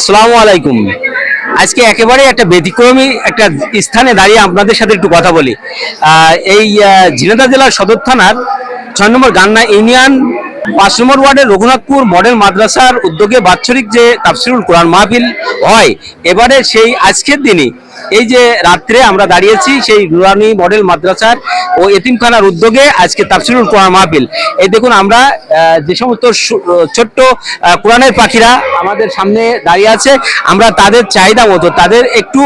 আসসালামু আলাইকুম। আজকে একেবারে একটা ব্যতিক্রমী একটা স্থানে দাঁড়িয়ে আপনাদের সাথে একটু কথা বলি। এই ঝিনাদা জেলার সদর থানার ছয় নম্বর গান্না ইউনিয়ন পাঁচ নম্বর ওয়ার্ডের রঘুনাথপুর মডেল মাদ্রাসার উদ্যোগে বাৎসরিক যে তাফসিরুল কোরআন মাহফিল হয়, এবারে সেই আজকের দিনে এই যে রাত্রে আমরা দাঁড়িয়েছি সেই নুরানি মডেল মাদ্রাসার ও এতিমখানার উদ্যোগে আজকে তাফসিরুল কোরআন মাহফিল। এই দেখুন আমরা যে সমস্ত ছোট্ট কোরআনের পাখিরা আমাদের সামনে দাঁড়িয়ে আছে, আমরা তাদের চাহিদা মতো, তাদের একটু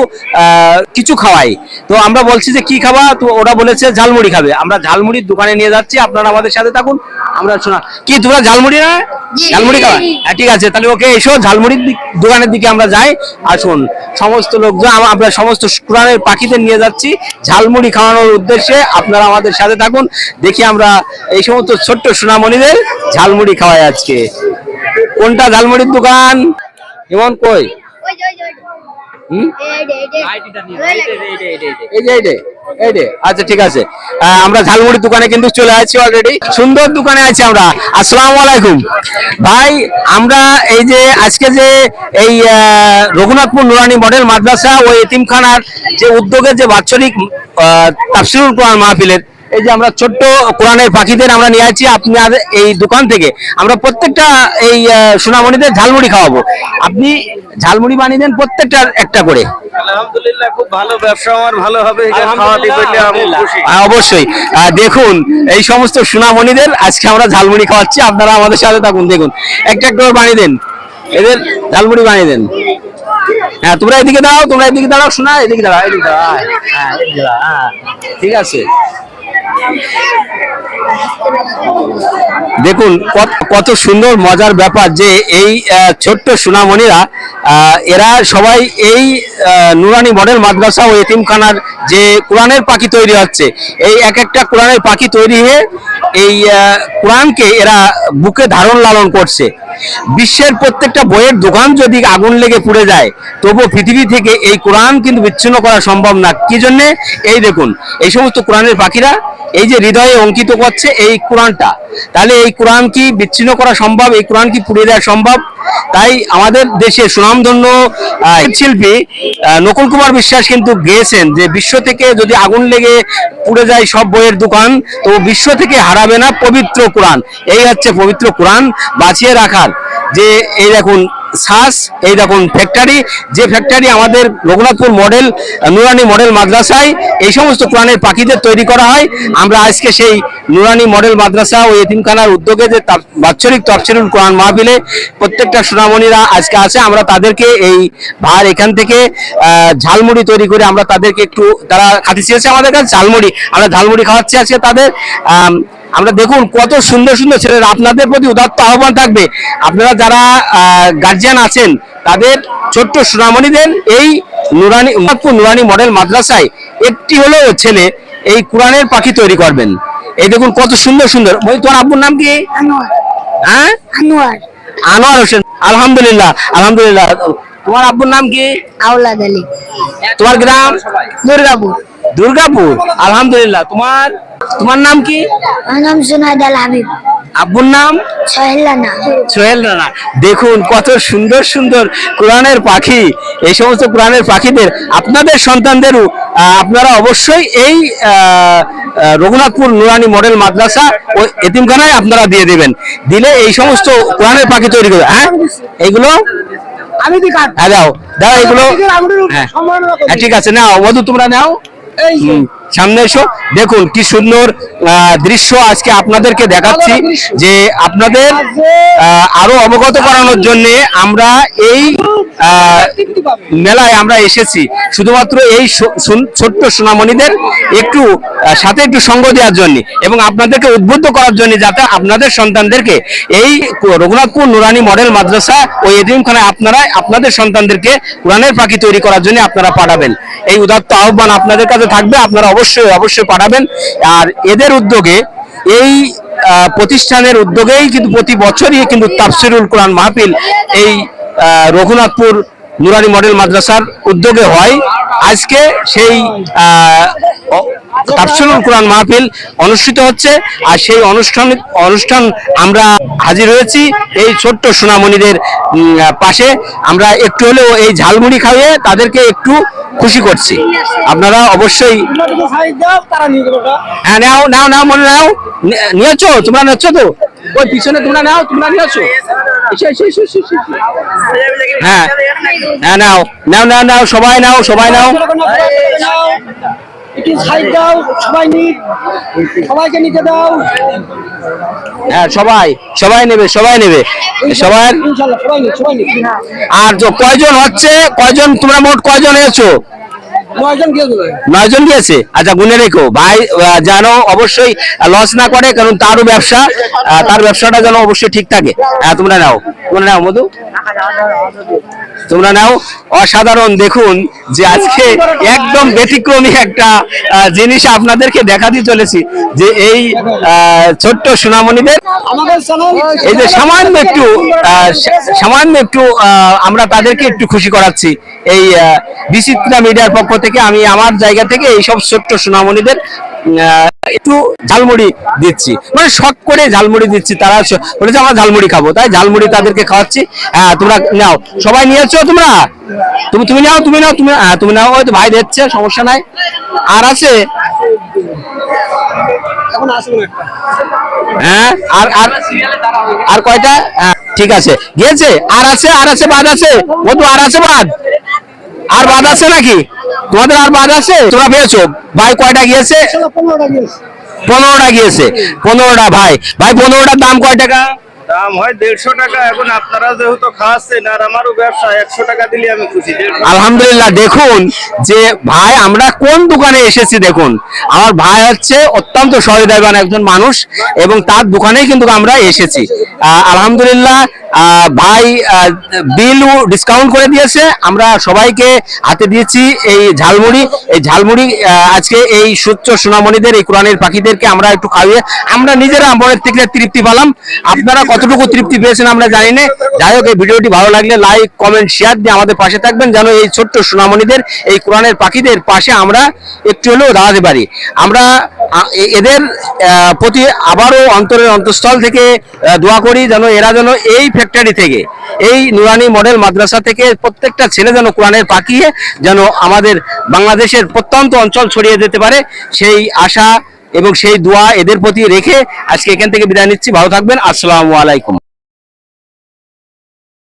কিছু খাওয়াই। তো আমরা বলছি যে কি খাওয়া তো ওরা বলেছে ঝালমুড়ি খাবে। আমরা ঝালমুড়ির দোকানে নিয়ে যাচ্ছি, আপনারা আমাদের সাথে থাকুন। আমরা শোনা। কি তোমরা ঝালমুড়ি না? ঝালমুড়ি খাওয়া হ্যাঁ ঠিক আছে। তাহলে ওকে এসো ঝালমুড়ির দোকানের দিকে আমরা যাই। আসুন সমস্ত লোকজন আমরা সমস্ত কোরআনের পাখিদের নিয়ে যাচ্ছি। ঝালমুড়ি খাওয়ানোর উদ্দেশ্যে আপনারা আমাদের সাথে থাকুন। দেখি আমরা এই সমস্ত ছোট্ট সোনামণিদের ঝালমুড়ি খাওয়াই আজকে। কোনটা ঝালমুড়ির দোকান? এমন কই? ওই যে ওই যে ওই যে। হুম? এই যে, এই আচ্ছা ঠিক আছে। আমরা ঝালমুড়ির দোকানে কিন্তু চলে আসছি অলরেডি সুন্দর দোকানে আছি আমরা। আসসালামু আলাইকুম। ভাই, আমরা এই যে, আজকে যে এই রঘুনাথপুর নুরানি মডেল মাদ্রাসা ও এতিমখানার যে উদ্যোগের যে বাৎসরিক তাফসিরুল কোরআন মাহফিলের এই যে আমরা ছোট্ট কোরআনের পাখিদের আমরা নিয়ে আছি আপনার এই দোকান থেকে। আমরা প্রত্যেকটা এই সোনামণিদের ঝালমুড়ি খাওয়াবো। আপনি ঝালমুড়ি বানিয়ে দেন প্রত্যেকটা একটা করে। আলহামদুলিল্লাহ খুব ভালো ব্যবসা আমার ভালো হবে এটা খাওয়াতে পেলে আমি খুশি। হ্যাঁ, অবশ্যই। দেখুন এই সমস্ত সোনামণিদের আজকে আমরা ঝালমুড়ি খাওয়াচ্ছি আপনারা আমাদের সাথে থাকুন দেখুন। একটা একটা করে বানিয়ে দেন। এদের ঝালমুড়ি বানিয়ে দেন। হ্যাঁ তোমরা এদিকে দাও তোমরা এদিকে দাঁড়াও শোনা এদিকে দাঁড়াও এদিকে দাঁড়াও হ্যাঁ, হ্যাঁ এদিকে দাঁড়াও, হ্যাঁ ঠিক আছে। দেখুন, কত- সুন্দর মজার ব্যাপার যে এই ছোট্ট সোনামণিরা এরা সবাই এই নুরানি মডেল মাদ্রাসা ও এতিমখানার যে কোরআনের পাখি তৈরি হচ্ছে, এই এক একটা কোরআনের পাখি তৈরি হয়ে এই কোরআনকে এরা বুকে ধারণ লালন করছে। বিশ্বের প্রত্যেকটা বইয়ের দোকান যদি আগুন লেগে পুড়ে যায় তবুও পৃথিবী থেকে এই কোরআন কিন্তু বিচ্ছিন্ন করা সম্ভব না। কি জন্যে? এই দেখুন, এই সমস্ত কোরআনের পাখিরা এই যে হৃদয়ে অঙ্কিত করছে এই কোরআনটা। তাহলে এই কোরআন কি বিচ্ছিন্ন করা সম্ভব? এই কোরআন কি পুড়িয়ে দেওয়া সম্ভব? তাই আমাদের দেশে সুনামধন্য শিল্পী নকুল কুমার বিশ্বাস কিন্তু গেয়েছেন যে বিশ্ব থেকে যদি আগুন লেগে পুড়ে যায় সব বইয়ের দোকান, তো বিশ্ব থেকে হারাবে না পবিত্র কোরআন। এই হচ্ছে পবিত্র কোরআন বাঁচিয়ে রাখার। যে এই দেখুন শ্বাস এই দেখুন ফ্যাক্টরি যে ফ্যাক্টরি আমাদের রঘুনাথপুর মডেল নুরানি মডেল মাদ্রাসায়, এই সমস্ত কোরআনের পাখিদের তৈরি করা হয়। আমরা আজকে সেই নুরানি মডেল মাদ্রাসা ও এতিমখানার উদ্যোগে যে বাৎসরিক তফসিরুল কোরআন মাহফিলে প্রত্যেকটা সোনামণিরা আজকে আছে, আমরা তাদেরকে এই ভার এখান থেকে ঝালমুড়ি তৈরি করে আমরা তাদেরকে একটু, তারা খাতি চেয়েছে আমাদের কাছে, ঝালমুড়ি, আমরা ঝালমুড়ি খাওয়াচ্ছি আজকে তাদের আমরা দেখুন কত সুন্দর সুন্দর ছেলেরা আপনাদের প্রতি উদাত্ত আহ্বান থাকবে। আপনারা যারা গার্জিয়ান আছেন তাদের ছোট্ট সুনামণিদের এই নুরানি নুরানি মডেল মাদ্রাসায়। একটি হলেও ছেলে এই কোরআনের পাখি তৈরি করবেন। এই দেখুন কত সুন্দর সুন্দর। ওই তোমার আব্বুর নাম কি? আনোয়ার। হ্যাঁ? আনোয়ার। আনোয়ার হোসেন। আলহামদুলিল্লাহ আলহামদুলিল্লাহ। তোমার আব্বুর নাম কি? আওলাদ আলী। তোমার গ্রাম? দুর্গাপুর। দুর্গাপুর। আলহামদুলিল্লাহ তোমার তোমার নাম কি? আমার নাম জুনায়দ আল হাবিব আব্বুর নাম? সোহেল রানা। সোহেল রানা। দেখুন কত সুন্দর সুন্দর কোরআনের পাখি। এই সমস্ত কোরআনের পাখিদের আপনাদের সন্তানদেরও আপনারা অবশ্যই এই রঘুনাথপুর নুরানি মডেল মাদ্রাসা ও এতিমখানায় আপনারা দিয়ে দেবেন। দিলে এই সমস্ত কোরআনের পাখি তৈরি করবে। হ্যাঁ? এইগুলো? আমি কি কাট হ্যাঁ দাও। দাও এগুলো হ্যাঁ। হ্যাঁ, ঠিক আছে নাও। মধু তোমরা নাও হুম, সামনে এসো। দেখুন কি সুন্দর দৃশ্য আজকে আপনাদেরকে দেখাচ্ছি যে আপনাদের আরও অবগত করানোর জন্য আমরা এই মেলায় আমরা এসেছি। শুধুমাত্র এই ছোট্ট সোনামণিদের একটু সাথে একটু সঙ্গ দেওয়ার জন্য এবং আপনাদেরকে উদ্বুদ্ধ করার জন্য যাতে আপনাদের সন্তানদেরকে এই রঘুনাথপুর নুরানি মডেল মাদ্রাসা ও এদিমখানায় আপনারা আপনাদের সন্তানদেরকে কোরআনের পাখি তৈরি করার জন্য আপনারা পাঠাবেন। এই উদাত্ত আহ্বান আপনাদের কাছে থাকবে আপনারা অবশ্যই অবশ্যই অবশ্যই পাঠাবেন। আর এদের উদ্যোগে, এই প্রতিষ্ঠানের উদ্যোগেই কিন্তু প্রতি বছরই কিন্তু তাফসিরুল কোরআন মাহফিল এই রঘুনাথপুর নুরানি মডেল মাদ্রাসার উদ্যোগে হয়। আজকে সেই তাফসিরুল কোরআন মাহফিল অনুষ্ঠিত হচ্ছে আর সেই অনুষ্ঠান অনুষ্ঠান আমরা হাজির হয়েছি এই ছোট্ট সোনামণিদের পাশে। আমরা একটু হলেও এই ঝালমুড়ি খাইয়ে তাদেরকে একটু খুশি করছি। আপনারা অবশ্যই হ্যাঁ নাও নাও নাও মনে নাও। নিয়েছো? তোমরা নিচ্ছ তো? ওই পিছনে তোমরা নাও তোমরা নিয়েছো। হ্যাঁ হ্যাঁ নাও। নাও নাও নাও সবাই নাও সবাই নাও। একটু সাইড দাও সবাই নিক সবাইকে নিতে দাও। হ্যাঁ সবাই সবাই নেবে সবাই নেবে সবাই। আর কয়জন হচ্ছে কয়জন তোমরা মোট কয়জন এসছো নয়জন গিয়েছে? আচ্ছা গুনে রেখো। ভাই যেন অবশ্যই লস না করে কারণ তারও ব্যবসা তার ব্যবসাটা যেন অবশ্যই ঠিক থাকে। হ্যাঁ তোমরা নাও তোমরা নাও মধু। তোমরা নাও। অসাধারণ, দেখুন যে আজকে একদম ব্যতিক্রমী একটা জিনিস আপনাদেরকে দেখাতে চলেছি, যে এই ছোট্ট সোনামণিদের। এই যে সামান্য একটু সামান্য একটু আমরা তাদেরকে একটু খুশি করাচ্ছি। এই বিচিত্রা মিডিয়ার পক্ষ থেকে আমি আমার জায়গা থেকে এই সব ছোট্ট সোনামণিদের একটু ঝালমুড়ি দিচ্ছি। মানে শখ করে ঝালমুড়ি দিচ্ছি তারা বলেছে আমরা ঝালমুড়ি খাব। তাই ঝালমুড়ি তাদেরকে খাওয়াচ্ছি। হ্যাঁ তোমরা নাও। সবাই নিয়েছো তোমরা? তুমি তুমি নাও তুমি নাও তুমি হ্যাঁ তুমি নাও ওই তো ভাই দিচ্ছে সমস্যা নাই। আর আছে? হ্যাঁ আর আর আর কয়টা? হ্যাঁ, ঠিক আছে। গিয়েছে? আর আছে আর আছে বাদ আছে। মধু আর আছে বাদ? আর বাদ আছে নাকি? তোমাদের আর বাদ আছে? তোমরা পেয়েছ ভাই কয়টা গিয়েছে? পনেরোটা গিয়েছে। পনেরোটা ভাই। ভাই পনেরোটার দাম কয় টাকা? দাম হয় দেড়শো টাকা। এখন আপনারা যেহেতু খাওয়াচ্ছেন আর আমারও ব্যবসা একশো টাকা দিলে আমি খুশি। আলহামদুলিল্লাহ দেখুন যে ভাই আমরা কোন দোকানে এসেছি দেখুন। আমার ভাই হচ্ছে অত্যন্ত সহৃদয়বান একজন মানুষ এবং তার দোকানেই কিন্তু আমরা এসেছি। আলহামদুলিল্লাহ ভাই বিলও ডিসকাউন্ট করে দিয়েছে। আমরা সবাইকে হাতে দিয়েছি এই ঝালমুড়ি। এই ঝালমুড়ি আজকে এই সুচ্চ সোনামণিদের, এই কোরআনের পাখিদেরকে আমরা একটু খাইয়ে আমরা নিজেরা মনের থেকে তৃপ্তি পেলাম। আপনারা কতটুকু তৃপ্তি পেয়েছেন আমরা জানি না। যাই হোক, এই ভিডিওটি ভালো লাগলে লাইক কমেন্ট শেয়ার দিয়ে আমাদের পাশে থাকবেন যেন এই ছোট্ট সোনামণিদের, এই কোরআনের পাখিদের পাশে আমরা একটু হলেও দাঁড়াতে পারি। আমরা এদের প্রতি আবারও অন্তরের অন্তঃস্থল থেকে দোয়া করি যেন এরা যেন এই ফ্যাক্টরি থেকে। এই নুরানি মডেল মাদ্রাসা থেকে প্রত্যেকটা ছেলে যেন কোরআনের পাকিয়ে যেন আমাদের বাংলাদেশের প্রত্যন্ত অঞ্চল ছড়িয়ে যেতে পারে, সেই আশা এবং সেই দোয়া এদের প্রতি রেখে আজকে এখান থেকে বিদায় নিচ্ছি। ভালো থাকবেন। আসসালামু আলাইকুম।